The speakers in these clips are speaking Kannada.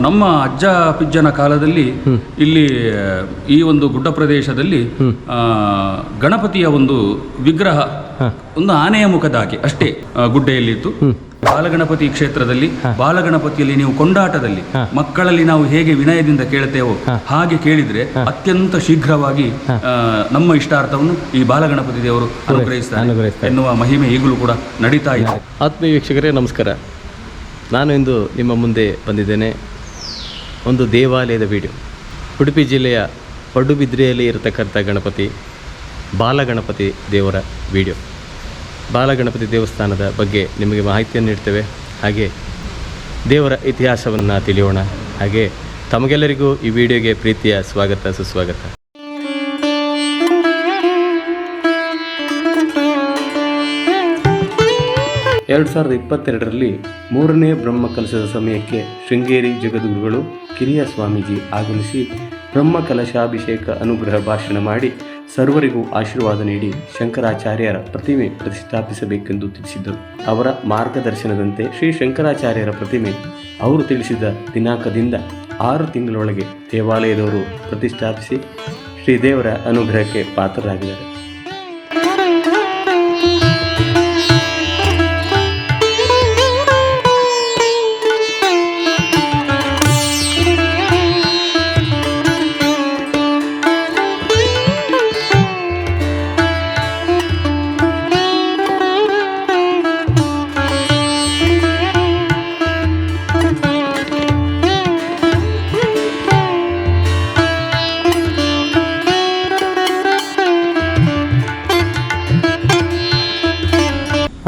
ನಮ್ಮ ಅಜ್ಜ ಪಿಜ್ಜನ ಕಾಲದಲ್ಲಿ ಇಲ್ಲಿ ಈ ಒಂದು ಗುಡ್ಡ ಪ್ರದೇಶದಲ್ಲಿ ಆ, ಗಣಪತಿಯ ಒಂದು ವಿಗ್ರಹ ಒಂದು ಆನೆಯ ಮುಖದ ಹಾಗೆ ಅಷ್ಟೇ ಆ, ಗುಡ್ಡೆಯಲ್ಲಿತ್ತು. ಬಾಲಗಣಪತಿ ಕ್ಷೇತ್ರದಲ್ಲಿ ಬಾಲಗಣಪತಿಯಲ್ಲಿ ನೀವು ಕೊಂಡಾಟದಲ್ಲಿ ಮಕ್ಕಳಲ್ಲಿ ನಾವು ಹೇಗೆ ವಿನಯದಿಂದ ಕೇಳ್ತೇವೋ ಹಾಗೆ ಕೇಳಿದ್ರೆ ಅತ್ಯಂತ ಶೀಘ್ರವಾಗಿ ಆ, ನಮ್ಮ ಇಷ್ಟಾರ್ಥವನ್ನು ಈ ಬಾಲಗಣಪತಿ ದೇವರು ಅನುಗ್ರಹಿಸ್ತಾರೆ. ಅನುಗ್ರಹಿಸ್ತಾರೆ. ಎನ್ನುವ ಮಹಿಮೆ ಈಗಲೂ ಕೂಡ ನಡೀತಾ ಇದೆ. ಆತ್ಮೀಯ ವೀಕ್ಷಕರೇ ನಮಸ್ಕಾರ. ನಾನು ಇಂದು ನಿಮ್ಮ ಮುಂದೆ ಬಂದಿದ್ದೇನೆ. ಒಂದು ದೇವಾಲಯದ ವಿಡಿಯೋ. ಉಡುಪಿ ಜಿಲ್ಲೆಯ ಪಡುಬಿದ್ರೆಯಲ್ಲಿ ಇರತಕ್ಕಂಥ ಗಣಪತಿ, ಬಾಲಗಣಪತಿ ದೇವರ ವಿಡಿಯೋ. ಬಾಲಗಣಪತಿ ದೇವಸ್ಥಾನದ ಬಗ್ಗೆ ನಿಮಗೆ ಮಾಹಿತಿಯನ್ನು ನೀಡ್ತೇವೆ. ಹಾಗೆ ದೇವರ ಇತಿಹಾಸವನ್ನು ತಿಳಿಯೋಣ. ಹಾಗೆ ತಮಗೆಲ್ಲರಿಗೂ ಈ ವಿಡಿಯೋಗೆ ಪ್ರೀತಿಯ ಸ್ವಾಗತ, ಸುಸ್ವಾಗತ. ಎರಡು ಸಾವಿರದ ಇಪ್ಪತ್ತೆರಡರಲ್ಲಿ ಮೂರನೇ ಬ್ರಹ್ಮ ಕಲಶದ ಸಮಯಕ್ಕೆ ಶೃಂಗೇರಿ ಜಗದ್ಗುರುಗಳು ಕಿರಿಯ ಸ್ವಾಮೀಜಿ ಆಗಮಿಸಿ ಬ್ರಹ್ಮ ಕಲಶಾಭಿಷೇಕ ಅನುಗ್ರಹ ಭಾಷಣ ಮಾಡಿ ಸರ್ವರಿಗೂ ಆಶೀರ್ವಾದ ನೀಡಿ ಶಂಕರಾಚಾರ್ಯರ ಪ್ರತಿಮೆ ಪ್ರತಿಷ್ಠಾಪಿಸಬೇಕೆಂದು ತಿಳಿಸಿದ್ದರು. ಅವರ ಮಾರ್ಗದರ್ಶನದಂತೆ ಶ್ರೀ ಶಂಕರಾಚಾರ್ಯರ ಪ್ರತಿಮೆ ಅವರು ತಿಳಿಸಿದ ದಿನಾಂಕದಿಂದ ಆರು ತಿಂಗಳೊಳಗೆ ದೇವಾಲಯದವರು ಪ್ರತಿಷ್ಠಾಪಿಸಿ ಶ್ರೀದೇವರ ಅನುಗ್ರಹಕ್ಕೆ ಪಾತ್ರರಾಗಿದ್ದಾರೆ.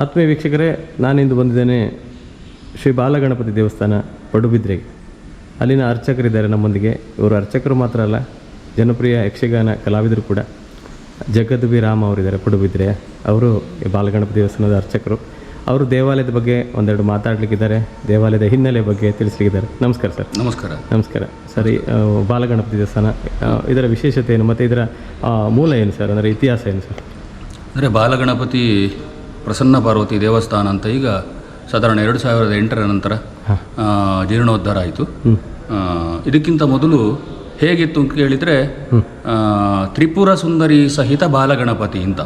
ಆತ್ಮೀಯ ವೀಕ್ಷಕರೇ ನಾನಿಂದು ಬಂದಿದ್ದೇನೆ ಶ್ರೀ ಬಾಲಗಣಪತಿ ದೇವಸ್ಥಾನ ಪಡುಬಿದ್ರೆಗೆ ಅಲ್ಲಿನ ಅರ್ಚಕರಿದ್ದಾರೆ ನಮ್ಮೊಂದಿಗೆ. ಇವರು ಅರ್ಚಕರು ಮಾತ್ರ ಅಲ್ಲ ಜನಪ್ರಿಯ ಯಕ್ಷಗಾನ ಕಲಾವಿದರು ಕೂಡ. ಜಗದ್ ಬಿ ರಾಮ್ ಅವರಿದ್ದಾರೆ ಪಡುಬಿದ್ರೆ. ಅವರು ಈ ಬಾಲಗಣಪತಿ ದೇವಸ್ಥಾನದ ಅರ್ಚಕರು. ಅವರು ದೇವಾಲಯದ ಬಗ್ಗೆ ಒಂದೆರಡು ಮಾತಾಡ್ಲಿಕ್ಕಿದ್ದಾರೆ. ದೇವಾಲಯದ ಹಿನ್ನೆಲೆ ಬಗ್ಗೆ ತಿಳಿಸ್ಲಿಕ್ಕಿದ್ದಾರೆ. ನಮಸ್ಕಾರ ಸರ್. ನಮಸ್ಕಾರ. ನಮಸ್ಕಾರ. ಸರಿ ಬಾಲಗಣಪತಿ ದೇವಸ್ಥಾನ ಇದರ ವಿಶೇಷತೆ ಏನು? ಮತ್ತು ಇದರ ಮೂಲ ಏನು ಸರ್? ಅಂದರೆ ಇತಿಹಾಸ ಏನು ಸರ್? ಅಂದರೆ ಬಾಲಗಣಪತಿ ಪ್ರಸನ್ನ ಪಾರ್ವತಿ ದೇವಸ್ಥಾನ ಅಂತ ಈಗ ಸಾಧಾರಣ ಎರಡು ಸಾವಿರದ ಎಂಟರ ನಂತರ ಜೀರ್ಣೋದ್ಧಾರ ಆಯಿತು. ಇದಕ್ಕಿಂತ ಮೊದಲು ಹೇಗಿತ್ತು ಅಂತ ಕೇಳಿದರೆ ತ್ರಿಪುರ ಸುಂದರಿ ಸಹಿತ ಬಾಲಗಣಪತಿ ಅಂತ.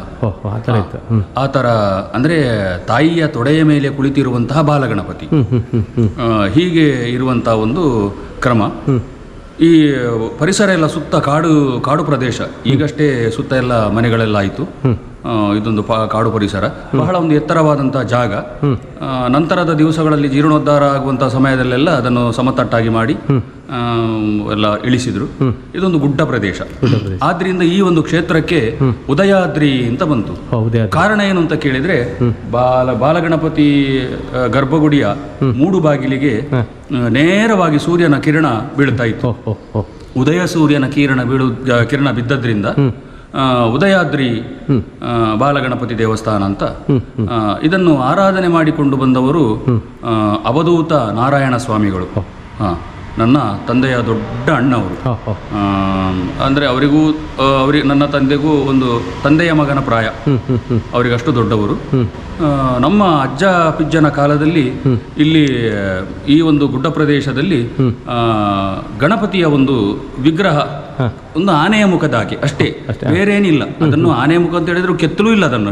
ಆ ಥರ ಅಂದರೆ ತಾಯಿಯ ತೊಡೆಯ ಮೇಲೆ ಕುಳಿತಿರುವಂತಹ ಬಾಲಗಣಪತಿ. ಹೀಗೆ ಇರುವಂತಹ ಒಂದು ಕ್ರಮ. ಈ ಪರಿಸರ ಎಲ್ಲ ಸುತ್ತ ಕಾಡು ಕಾಡು ಪ್ರದೇಶ ಈಗಷ್ಟೇ ಸುತ್ತ ಎಲ್ಲ ಮನೆಗಳೆಲ್ಲ ಆಯಿತು. ಇದೊಂದು ಪ ಕಾಡು ಪರಿಸರ. ಬಹಳ ಒಂದು ಎತ್ತರವಾದಂತಹ ಜಾಗ. ನಂತರದ ದಿವಸಗಳಲ್ಲಿ ಜೀರ್ಣೋದ್ಧಾರ ಆಗುವಂತಹ ಸಮಯದಲ್ಲೆಲ್ಲ ಅದನ್ನು ಸಮತಟ್ಟಾಗಿ ಮಾಡಿ ಎಲ್ಲ ಇಳಿಸಿದ್ರು. ಇದೊಂದು ಗುಡ್ಡ ಪ್ರದೇಶ. ಆದ್ರಿಂದ ಈ ಒಂದು ಕ್ಷೇತ್ರಕ್ಕೆ ಉದಯಾದ್ರಿ ಅಂತ ಬಂತು. ಕಾರಣ ಏನು ಅಂತ ಕೇಳಿದ್ರೆ ಬಾಲ ಬಾಲಗಣಪತಿ ಗರ್ಭಗುಡಿಯ ಮೂಡು ಬಾಗಿಲಿಗೆ ನೇರವಾಗಿ ಸೂರ್ಯನ ಕಿರಣ ಬೀಳ್ತಾ ಇತ್ತು. ಉದಯ ಸೂರ್ಯನ ಕಿರಣ ಬೀಳು ಕಿರಣ ಬಿದ್ದದ್ರಿಂದ ಉದಯಾದ್ರಿ ಬಾಲಗಣಪತಿ ದೇವಸ್ಥಾನ ಅಂತ. ಇದನ್ನು ಆರಾಧನೆ ಮಾಡಿಕೊಂಡು ಬಂದವರು ಅವಧೂತ ನಾರಾಯಣ ಸ್ವಾಮಿಗಳು. ಹಾ. ನನ್ನ ತಂದೆಯ ದೊಡ್ಡ ಅಣ್ಣವರು. ಅಂದ್ರೆ ಅವರಿಗೂ ಅವರಿಗೆ ನನ್ನ ತಂದೆಗೂ ಒಂದು ತಂದೆಯ ಮಗನ ಪ್ರಾಯ. ಹ್ಞೂ ಹ್ಞೂ ಹ್ಞೂ ಅವರಿಗೆ ಅಷ್ಟು ದೊಡ್ಡವರು ನಮ್ಮ ಅಜ್ಜ ಪಿಜ್ಜನ ಕಾಲದಲ್ಲಿ ಇಲ್ಲಿ ಈ ಒಂದು ಗುಡ್ಡ ಪ್ರದೇಶದಲ್ಲಿ ಗಣಪತಿಯ ಒಂದು ವಿಗ್ರಹ ಒಂದು ಆನೆಯ ಮುಖದ ಹಾಗೆ ಅಷ್ಟೇ ಬೇರೆ ಏನಿಲ್ಲ ಅದನ್ನು ಆನೆಯ ಮುಖ ಅಂತ ಹೇಳಿದ್ರು ಕೆತ್ತಲೂ ಇಲ್ಲ ಅದನ್ನು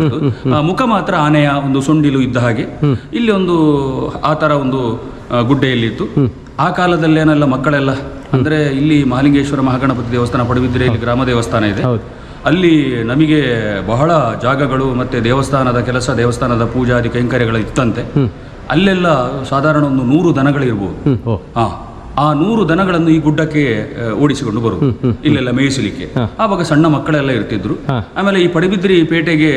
ಮುಖ ಮಾತ್ರ ಆನೆಯ ಒಂದು ಸೊಂಡಿಲು ಇದ್ದ ಹಾಗೆ. ಇಲ್ಲಿ ಒಂದು ಆ ತರ ಒಂದು ಗುಡ್ಡೆಯಲ್ಲಿ ಗುಡ್ಡೆಯಲ್ಲಿತ್ತು. ಆ ಕಾಲದಲ್ಲೇನೆಲ್ಲ ಮಕ್ಕಳೆಲ್ಲ ಅಂದ್ರೆ ಇಲ್ಲಿ ಮಹಾಲಿಂಗೇಶ್ವರ ಮಹಾಗಣಪತಿ ದೇವಸ್ಥಾನ ಪಡುವಿದ್ರೆ ಇಲ್ಲಿ ಗ್ರಾಮ ದೇವಸ್ಥಾನ ಇದೆ. ಅಲ್ಲಿ ನಮಗೆ ಬಹಳ ಜಾಗಗಳು ಮತ್ತೆ ದೇವಸ್ಥಾನದ ಕೆಲಸ ದೇವಸ್ಥಾನದ ಪೂಜಾದಿ ಕೈಂಕರ್ಯಗಳು ಇತ್ತಂತೆ. ಅಲ್ಲೆಲ್ಲ ಸಾಧಾರಣ ಒಂದು ನೂರು ದನಗಳಿರ್ಬೋದು. ಹಾ ಆ ನೂರು ದನಗಳನ್ನು ಈ ಗುಡ್ಡಕ್ಕೆ ಓಡಿಸಿಕೊಂಡು ಬರು ಇಲ್ಲೆಲ್ಲ ಮೇಯಿಸಲಿಕ್ಕೆ. ಆವಾಗ ಸಣ್ಣ ಮಕ್ಕಳೆಲ್ಲ ಇರ್ತಿದ್ರು. ಆಮೇಲೆ ಈ ಪಡುಬಿದ್ರಿ ಪೇಟೆಗೆ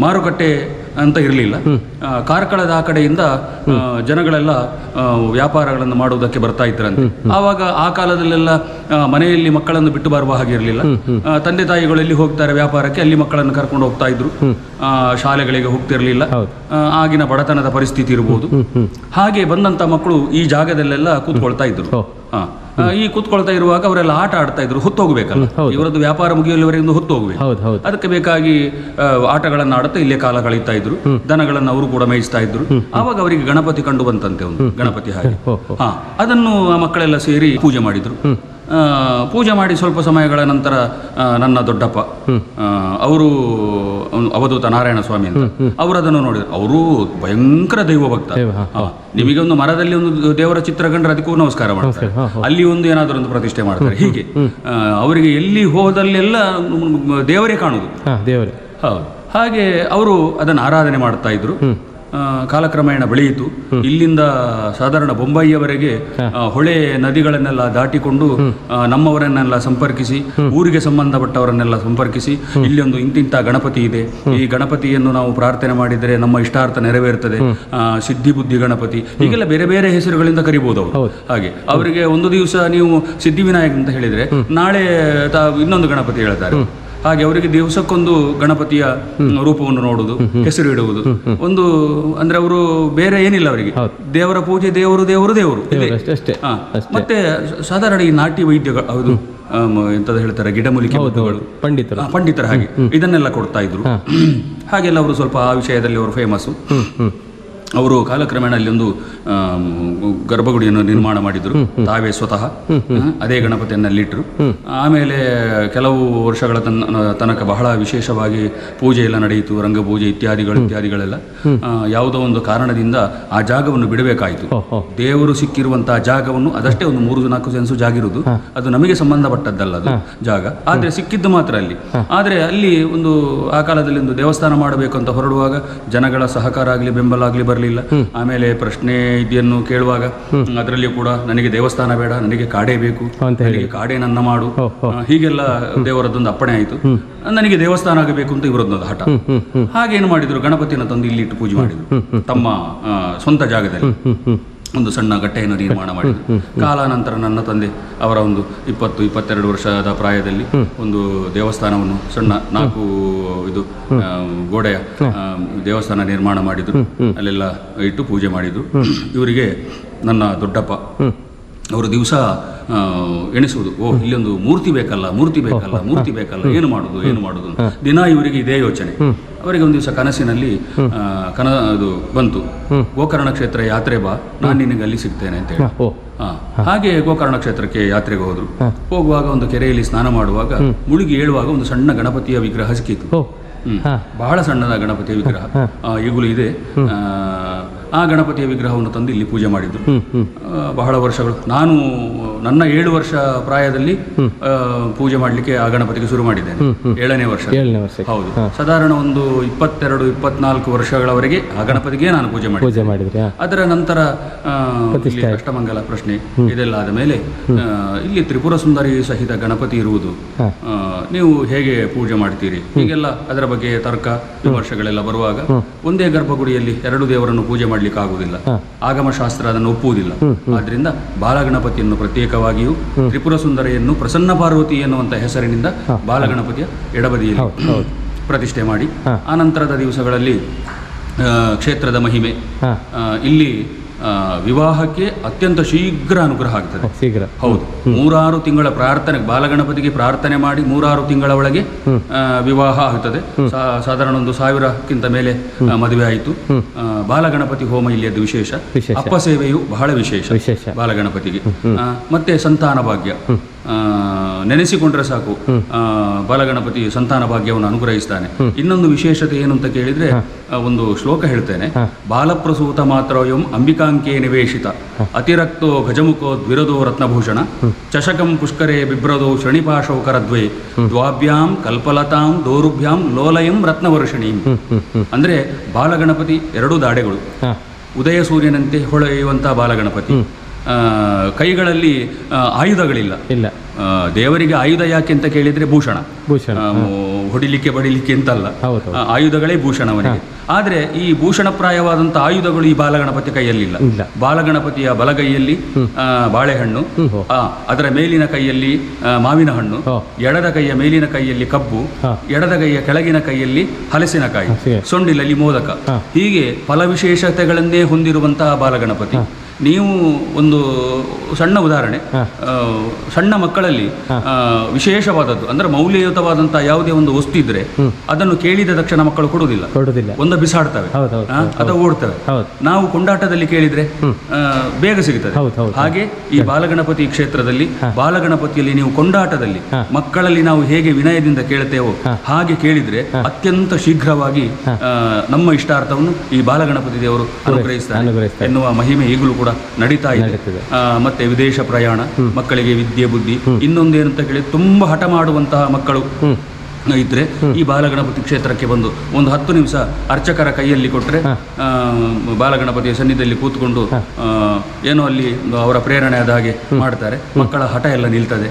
ಮಾರುಕಟ್ಟೆ ಅಂತ ಇರಲಿಲ್ಲ. ಕಾರ್ಕಳದ ಆ ಕಡೆಯಿಂದ ಆ, ಜನಗಳೆಲ್ಲ ವ್ಯಾಪಾರಗಳನ್ನು ಮಾಡುವುದಕ್ಕೆ ಬರ್ತಾ ಇದ್ರಂತೆ. ಆವಾಗ ಆ ಕಾಲದಲ್ಲೆಲ್ಲ ಮನೆಯಲ್ಲಿ ಮಕ್ಕಳನ್ನು ಬಿಟ್ಟು ಬರುವ ಹಾಗೆ ಇರಲಿಲ್ಲ. ತಂದೆ ತಾಯಿಗಳು ಎಲ್ಲಿ ಹೋಗ್ತಾರೆ ವ್ಯಾಪಾರಕ್ಕೆ ಅಲ್ಲಿ ಮಕ್ಕಳನ್ನು ಕರ್ಕೊಂಡು ಹೋಗ್ತಾ ಇದ್ರು. ಶಾಲೆಗಳಿಗೆ ಹೋಗ್ತಿರ್ಲಿಲ್ಲ. ಆಗಿನ ಬಡತನದ ಪರಿಸ್ಥಿತಿ ಇರಬಹುದು ಹಾಗೆ ಬಂದಂತ ಮಕ್ಕಳು ಈ ಜಾಗದಲ್ಲೆಲ್ಲ ಕೂತ್ಕೊಳ್ತಾ ಇದ್ರು. ಈ ಕೂತ್ಕೊಳ್ತಾ ಇರುವಾಗ ಅವರೆಲ್ಲ ಆಟ ಆಡ್ತಾ ಇದ್ರು ಹೊತ್ತು ಹೋಗ್ಬೇಕಲ್ಲ ಇವರದ್ದು ವ್ಯಾಪಾರ ಮುಗಿಯಲಿವರೆಗೆ ಹೊತ್ತು ಹೋಗ್ಬೇಕು ಅದಕ್ಕೆ ಬೇಕಾಗಿ ಆಟಗಳನ್ನು ಆಡುತ್ತಾ ಇಲ್ಲೇ ಕಾಲ ಕಳೀತಾ ಇದ್ರು. ದನಗಳನ್ನು ಅವರು ಕೂಡ ಮೇಯಿಸ್ತಾ ಇದ್ರು. ಆವಾಗ ಅವರಿಗೆ ಗಣಪತಿ ಕಂಡು ಬಂತಂತೆ ಒಂದು ಗಣಪತಿ ಹಾಗೆ. ಹೋ ಅದನ್ನು ಆ ಮಕ್ಕಳೆಲ್ಲ ಸೇರಿ ಪೂಜೆ ಮಾಡಿದ್ರು. ಪೂಜೆ ಮಾಡಿ ಸ್ವಲ್ಪ ಸಮಯಗಳ ನಂತರ ನನ್ನ ದೊಡ್ಡಪ್ಪ ಅವರು ಅವಧೂತ ನಾರಾಯಣ ಸ್ವಾಮಿ ಅಂತ. ಅವರು ಅದನ್ನು ನೋಡಿದ್ರು. ಅವರು ಭಯಂಕರ ದೈವ ಭಕ್ತ. ನಿಮಗೆ ಒಂದು ಮರದಲ್ಲಿ ಒಂದು ದೇವರ ಚಿತ್ರ ಕಂಡ್ರೆ ಅದಕ್ಕೂ ನಮಸ್ಕಾರ ಮಾಡ್ತಾರೆ. ಅಲ್ಲಿ ಒಂದು ಏನಾದರೂ ಒಂದು ಪ್ರತಿಷ್ಠೆ ಮಾಡ್ತಾರೆ. ಹೀಗೆ. ಅವರಿಗೆ ಎಲ್ಲಿ ಹೋದಲ್ಲೆಲ್ಲ ದೇವರೇ ಕಾಣುದು ದೇವರೇ. ಹೌದು. ಹಾಗೆ ಅವರು ಅದನ್ನು ಆರಾಧನೆ ಮಾಡ್ತಾ ಇದ್ರು. ಕಾಲಕ್ರಮೇಣ ಬೆಳೆಯಿತು. ಇಲ್ಲಿಂದ ಸಾಧಾರಣ ಬೊಂಬಾಯಿಯವರೆಗೆ ಹೊಳೆ ನದಿಗಳನ್ನೆಲ್ಲ ದಾಟಿಕೊಂಡು ನಮ್ಮವರನ್ನೆಲ್ಲ ಸಂಪರ್ಕಿಸಿ ಊರಿಗೆ ಸಂಬಂಧಪಟ್ಟವರನ್ನೆಲ್ಲ ಸಂಪರ್ಕಿಸಿ ಇಲ್ಲಿ ಒಂದು ಇಂತಿಂತ ಗಣಪತಿ ಇದೆ. ಈ ಗಣಪತಿಯನ್ನು ನಾವು ಪ್ರಾರ್ಥನೆ ಮಾಡಿದರೆ ನಮ್ಮ ಇಷ್ಟಾರ್ಥ ನೆರವೇರ್ತದೆ. ಸಿದ್ಧಿ ಬುದ್ಧಿ ಗಣಪತಿ. ಹೀಗೆಲ್ಲ ಬೇರೆ ಬೇರೆ ಹೆಸರುಗಳಿಂದ ಕರಿಬಹುದು ಅವರು. ಹಾಗೆ. ಅವರಿಗೆ ಒಂದು ದಿವಸ ನೀವು ಸಿದ್ಧಿವಿನಾಯಕ್ ಅಂತ ಹೇಳಿದ್ರೆ ನಾಳೆ ಇನ್ನೊಂದು ಗಣಪತಿ ಹೇಳ್ತಾರೆ. ಹಾಗೆ ಅವರಿಗೆ ದಿವಸಕ್ಕೊಂದು ಗಣಪತಿಯ ರೂಪವನ್ನು ನೋಡುವುದು ಹೆಸರು ಇಡುವುದು. ಒಂದು ಅಂದ್ರೆ ಅವರು ಬೇರೆ ಏನಿಲ್ಲ ಅವರಿಗೆ. ದೇವರ ಪೂಜೆ ದೇವರು ದೇವರು ದೇವರು. ಅಷ್ಟೇ ಅಷ್ಟೇ ಮತ್ತೆ ಸಾಧಾರಣ ಈ ನಾಟ್ಯ ವೈದ್ಯಗಳು ಹೌದು ಎಂತದ ಹೇಳ್ತಾರೆ ಗಿಡಮೂಲಿಕೆ ಪಂಡಿತರು. ಪಂಡಿತರ ಹಾಗೆ. ಇದನ್ನೆಲ್ಲ ಕೊಡ್ತಾ ಇದ್ರು. ಹಾಗೆಲ್ಲ ಅವರು ಸ್ವಲ್ಪ ಆ ವಿಷಯದಲ್ಲಿ ಅವರು ಫೇಮಸ್ಸು ಅವರು ಕಾಲಕ್ರಮೇಣ ಅಲ್ಲಿ ಒಂದು ಗರ್ಭಗುಡಿಯನ್ನು ನಿರ್ಮಾಣ ಮಾಡಿದ್ರು. ತಾವೇ ಸ್ವತಃ. ಅದೇ ಗಣಪತಿಯನ್ನು ಅಲ್ಲಿಟ್ಟರು ಆಮೇಲೆ ಕೆಲವು ವರ್ಷಗಳ ತನ್ನ ತನಕ ಬಹಳ ವಿಶೇಷವಾಗಿ ಪೂಜೆ ಎಲ್ಲ ನಡೆಯಿತು ರಂಗಪೂಜೆ ಇತ್ಯಾದಿಗಳು ಇತ್ಯಾದಿಗಳೆಲ್ಲ. ಯಾವುದೋ ಒಂದು ಕಾರಣದಿಂದ ಆ ಜಾಗವನ್ನು ಬಿಡಬೇಕಾಯಿತು. ದೇವರು ಸಿಕ್ಕಿರುವಂತಹ ಜಾಗವನ್ನು ಅದಷ್ಟೇ ಒಂದು ಮೂರು ನಾಲ್ಕು ಸೆನ್ಸು ಜಾಗಿರುವುದು. ಅದು ನಮಗೆ ಸಂಬಂಧಪಟ್ಟದ್ದಲ್ಲ ಅದು ಜಾಗ. ಆದರೆ ಸಿಕ್ಕಿದ್ದು ಮಾತ್ರ ಅಲ್ಲಿ. ಆದರೆ ಅಲ್ಲಿ ಒಂದು ಆ ಕಾಲದಲ್ಲಿ ಒಂದು ದೇವಸ್ಥಾನ ಮಾಡಬೇಕು ಅಂತ ಹೊರಡುವಾಗ ಜನಗಳ ಸಹಕಾರ ಆಗಲಿ ಬೆಂಬಲ ಆಗಲಿ ಬರಲಿಲ್ಲ. ಆಮೇಲೆ ಪ್ರಶ್ನೆ ಇದೆಯನ್ನು ಕೇಳುವಾಗ ಅದರಲ್ಲಿ ಕೂಡ ನನಗೆ ದೇವಸ್ಥಾನ ಬೇಡ ನನಗೆ ಕಾಡೆ ಬೇಕು ಅಂತ ಹೇಳಿ. ನನಗೆ ಕಾಡೇ ನನ್ನ ಮಾಡು. ಹೀಗೆಲ್ಲ ದೇವರದ್ದೊಂದು ಅಪ್ಪಣೆ ಆಯಿತು. ನನಗೆ ದೇವಸ್ಥಾನ ಆಗಬೇಕು ಅಂತ ಇವರದ್ದೊಂದು ಹಠ. ಹಾಗೇನು ಮಾಡಿದ್ರು? ಗಣಪತಿನ ತಂದು ಇಲ್ಲಿ ಇಟ್ಟು ಪೂಜೆ ಮಾಡಿದ್ರು. ತಮ್ಮ ಸ್ವಂತ ಜಾಗದಲ್ಲಿ. ಒಂದು ಸಣ್ಣ ಗಟ್ಟೆಯನ್ನು ನಿರ್ಮಾಣ ಮಾಡಿದ್ರು ಕಾಲಾನಂತರ ನನ್ನ ತಂದೆ ಅವರ ಒಂದು ಇಪ್ಪತ್ತು ಇಪ್ಪತ್ತೆರಡು ವರ್ಷದ ಪ್ರಾಯದಲ್ಲಿ ಒಂದು ದೇವಸ್ಥಾನವನ್ನು ಸಣ್ಣ ನಾಲ್ಕು ಇದು ಗೋಡೆಯ ದೇವಸ್ಥಾನ ನಿರ್ಮಾಣ ಮಾಡಿದ್ರು. ಅಲ್ಲೆಲ್ಲ ಇಟ್ಟು ಪೂಜೆ ಮಾಡಿದ್ರು. ಇವರಿಗೆ ನನ್ನ ದೊಡ್ಡಪ್ಪ ಅವರು ದಿವಸ ಎಣಿಸುವುದು ಓ ಇಲ್ಲೊಂದು ಮೂರ್ತಿ ಬೇಕಲ್ಲ ಮೂರ್ತಿ ಬೇಕಲ್ಲ ಮೂರ್ತಿ ಬೇಕಲ್ಲ ಏನು ಮಾಡುದು ಏನು ಮಾಡುದು. ದಿನ ಇವರಿಗೆ ಇದೇ ಯೋಚನೆ. ಅವರಿಗೆ ಒಂದು ದಿವಸ ಕನಸಿನಲ್ಲಿ ಕನ ಅದು ಬಂತು. ಗೋಕರ್ಣ ಕ್ಷೇತ್ರ ಯಾತ್ರೆ ಬಾ ನಾನು ನಿನಗೆ ಅಲ್ಲಿ ಸಿಗ್ತೇನೆ ಅಂತ ಹೇಳಿ. ಹಾಗೆ ಗೋಕರ್ಣ ಕ್ಷೇತ್ರಕ್ಕೆ ಯಾತ್ರೆಗೆ ಹೋದ್ರು. ಹೋಗುವಾಗ ಒಂದು ಕೆರೆಯಲ್ಲಿ ಸ್ನಾನ ಮಾಡುವಾಗ ಮುಳುಗಿ ಏಳುವಾಗ ಒಂದು ಸಣ್ಣ ಗಣಪತಿಯ ವಿಗ್ರಹ ಸಿಕ್ಕಿತು ಬಹಳ ಸಣ್ಣದ ಗಣಪತಿಯ ವಿಗ್ರಹ. ಈಗಲೂ ಇದೆ. ಆ, ಗಣಪತಿಯ ವಿಗ್ರಹವನ್ನು ತಂದು ಇಲ್ಲಿ ಪೂಜೆ ಮಾಡಿದ್ರು. ಬಹಳ ವರ್ಷಗಳು. ನಾನು ನನ್ನ ಏಳು ವರ್ಷ ಪ್ರಾಯದಲ್ಲಿ ಪೂಜೆ ಮಾಡಲಿಕ್ಕೆ ಆ ಗಣಪತಿಗೆ ಶುರು ಮಾಡಿದ್ದೇನೆ. ಏಳನೇ ವರ್ಷ. ಹೌದು. ಸಾಧಾರಣ ಒಂದು ಇಪ್ಪತ್ತೆರಡು ಇಪ್ಪತ್ನಾಲ್ಕು ವರ್ಷಗಳವರೆಗೆ ಆ ಗಣಪತಿಗೆ ನಾನು ಪೂಜೆ ಮಾಡಿದ್ದೆ ಅದರ ನಂತರ ಅಷ್ಟಮಂಗಲ ಪ್ರಶ್ನೆ ಇದೆಲ್ಲ ಆದ ಮೇಲೆ ಇಲ್ಲಿ ತ್ರಿಪುರ ಸುಂದರಿ ಸಹಿತ ಗಣಪತಿ ಇರುವುದು. ನೀವು ಹೇಗೆ ಪೂಜೆ ಮಾಡ್ತೀರಿ? ಹೀಗೆಲ್ಲ ಅದರ ಬಗ್ಗೆ ತರ್ಕ ವಿಮರ್ಶೆಗಳೆಲ್ಲ ಬರುವಾಗ ಒಂದೇ ಗರ್ಭಗುಡಿಯಲ್ಲಿ ಎರಡು ದೇವರನ್ನು ಪೂಜೆ ಮಾಡ್ಲಿಕ್ಕೆ ಆಗುವುದಿಲ್ಲ ಆಗಮಶಾಸ್ತ್ರ ಅದನ್ನು ಒಪ್ಪುವುದಿಲ್ಲ. ಆದ್ರಿಂದ ಬಾಲಗಣಪತಿಯನ್ನು ಪ್ರತ್ಯೇಕವಾಗಿಯೂ ತ್ರಿಪುರ ಸುಂದರಿಯನ್ನು ಪ್ರಸನ್ನ ಪಾರ್ವತಿ ಎನ್ನುವಂತಹ ಹೆಸರಿನಿಂದ ಬಾಲಗಣಪತಿಯ ಎಡಬದಿಯಲ್ಲಿ ಪ್ರತಿಷ್ಠೆ ಮಾಡಿ. ಆ ನಂತರದ ದಿವಸಗಳಲ್ಲಿ ಕ್ಷೇತ್ರದ ಮಹಿಮೆ ಇಲ್ಲಿ ವಿವಾಹಕ್ಕೆ ಅತ್ಯಂತ ಶೀಘ್ರ ಅನುಗ್ರಹ ಆಗ್ತದೆ. ಶೀಘ್ರ. ಹೌದು. ಮೂರಾರು ತಿಂಗಳ ಪ್ರಾರ್ಥನೆ ಬಾಲಗಣಪತಿಗೆ ಪ್ರಾರ್ಥನೆ ಮಾಡಿ ಮೂರಾರು ತಿಂಗಳ ಒಳಗೆ ವಿವಾಹ ಆಗ್ತದೆ ಸಾಧಾರಣ ಒಂದು ಸಾವಿರಕ್ಕಿಂತ ಮೇಲೆ ಮದುವೆ ಆಯಿತು. ಬಾಲಗಣಪತಿ ಹೋಮ ಇಲ್ಲಿ ಅದು ವಿಶೇಷ. ಅಪ್ಪ ಸೇವೆಯು ಬಹಳ ವಿಶೇಷ. ಬಾಲಗಣಪತಿಗೆ. ಮತ್ತೆ ಸಂತಾನ ಭಾಗ್ಯ. ನೆನೆಸಿಕೊಂಡ್ರೆ ಸಾಕು. ಬಾಲಗಣಪತಿ ಸಂತಾನ ಭಾಗ್ಯವನ್ನು ಅನುಗ್ರಹಿಸ್ತಾನೆ. ಇನ್ನೊಂದು ವಿಶೇಷತೆ ಏನು ಅಂತ ಕೇಳಿದ್ರೆ ಒಂದು ಶ್ಲೋಕ ಹೇಳ್ತೇನೆ. ಬಾಲಪ್ರಸೂತ ಮಾತ್ರಯಂ ಅಂಬಿಕಾಂಕೆ ನಿವೇಶಿತ. ಅತಿರಕ್ತೋ ಗಜಮುಖೋ ದ್ವಿರದೋ ರತ್ನಭೂಷಣ. ಚಷಕಂ ಪುಷ್ಕರೆ ಬಿಭ್ರದೋ ಶಣಿಪಾಶೌಕರದ್ವೇ. ದ್ವಾಭ್ಯಾಂ ಕಲ್ಪಲತಾಂ ದೋರುಭ್ಯಾಂ ಲೋಲಯಂ ರತ್ನವರ್ಷಣೀಂ. ಅಂದ್ರೆ ಬಾಲಗಣಪತಿ ಎರಡು ದಾಡೆಗಳು. ಉದಯ ಸೂರ್ಯನಂತೆ ಹೊಳೆಯುವಂತಹ ಬಾಲಗಣಪತಿ. ಕೈಗಳಲ್ಲಿ ಆಯುಧಗಳಿಲ್ಲ. ಇಲ್ಲ. ದೇವರಿಗೆ ಆಯುಧ ಯಾಕೆ ಅಂತ ಕೇಳಿದ್ರೆ ಭೂಷಣ. ಭೂಷಣ ಹೊಡಿಲಿಕ್ಕೆ ಬಡಿಲಿಕ್ಕೆ ಅಂತಲ್ಲ ಆಯುಧಗಳೇ ಭೂಷಣ ಅವನಿಗೆ. ಆದ್ರೆ ಈ ಭೂಷಣಪ್ರಾಯವಾದಂಥ ಆಯುಧಗಳು ಈ ಬಾಲಗಣಪತಿ ಕೈಯಲ್ಲಿಲ್ಲ. ಇಲ್ಲ. ಬಾಲಗಣಪತಿಯ ಬಲಗೈಯಲ್ಲಿ ಬಾಳೆಹಣ್ಣು ಅದರ ಮೇಲಿನ ಕೈಯಲ್ಲಿ ಮಾವಿನ ಹಣ್ಣು ಎಡದ ಕೈಯ ಮೇಲಿನ ಕೈಯಲ್ಲಿ ಕಬ್ಬು ಎಡದ ಕೈಯ ಕೆಳಗಿನ ಕೈಯಲ್ಲಿ ಹಲಸಿನಕಾಯಿ. ಸೊಂಡಿಲಲ್ಲಿ ಮೋದಕ. ಹೀಗೆ ಹೀಗೆ ಫಲವಿಶೇಷತೆಗಳನ್ನೇ ಹೊಂದಿರುವಂತಹ ಬಾಲಗಣಪತಿ. ನೀವು ಒಂದು ಸಣ್ಣ ಉದಾಹರಣೆ ಸಣ್ಣ ಮಕ್ಕಳಲ್ಲಿ ವಿಶೇಷವಾದದ್ದು ಅಂದ್ರೆ ಮೌಲ್ಯಯುತವಾದಂತಹ ಯಾವುದೇ ಒಂದು ವಸ್ತು ಇದ್ರೆ ಅದನ್ನು ಕೇಳಿದ ತಕ್ಷಣ ಮಕ್ಕಳು ಕೊಡುವುದಿಲ್ಲ. ಕೊಡುವುದಿಲ್ಲ. ಒಂದು ಬಿಸಾಡ್ತವೆ. ಅಥವಾ ಓಡ್ತವೆ. ನಾವು ಕೊಂಡಾಟದಲ್ಲಿ ಕೇಳಿದ್ರೆ ಬೇಗ ಸಿಗುತ್ತದೆ ಹಾಗೆ ಈ ಬಾಲಗಣಪತಿ ಕ್ಷೇತ್ರದಲ್ಲಿ ಬಾಲಗಣಪತಿಯಲ್ಲಿ ನೀವು ಕೊಂಡಾಟದಲ್ಲಿ ಮಕ್ಕಳಲ್ಲಿ ನಾವು ಹೇಗೆ ವಿನಯದಿಂದ ಕೇಳುತ್ತೇವೋ ಹಾಗೆ ಕೇಳಿದ್ರೆ ಅತ್ಯಂತ ಶೀಘ್ರವಾಗಿ ನಮ್ಮ ಇಷ್ಟಾರ್ಥವನ್ನು ಈ ಬಾಲಗಣಪತಿ ದೇವರು ಅನುಗ್ರಹಿಸ್ತಾರೆ. ಎನ್ನುವ ಮಹಿಮೆ ಈಗಲೂ ಕೂಡ ನಡೀತಾ ಇದೆ. ಆ, ಮತ್ತೆ ವಿದೇಶ ಪ್ರಯಾಣ ಮಕ್ಕಳಿಗೆ ವಿದ್ಯೆ ಬುದ್ಧಿ ಇನ್ನೊಂದೇನಂತ ಕೇಳಿ ತುಂಬಾ ಹಠ ಮಾಡುವಂತಹ ಮಕ್ಕಳು ಇದ್ರೆ ಈ ಬಾಲಗಣಪತಿ ಕ್ಷೇತ್ರಕ್ಕೆ ಬಂದು ಒಂದು ಹತ್ತು ನಿಮಿಷ ಅರ್ಚಕರ ಕೈಯಲ್ಲಿ ಕೊಟ್ಟರೆ ಬಾಲಗಣಪತಿಯ ಸನ್ನಿಧಿಯಲ್ಲಿ ಕೂತ್ಕೊಂಡು ಆ, ಏನೋ ಅಲ್ಲಿ ಒಂದು ಅವರ ಪ್ರೇರಣೆ ಆದ ಹಾಗೆ ಮಾಡ್ತಾರೆ ಮಕ್ಕಳ ಹಠ ಎಲ್ಲ ನಿಲ್ತದೆ.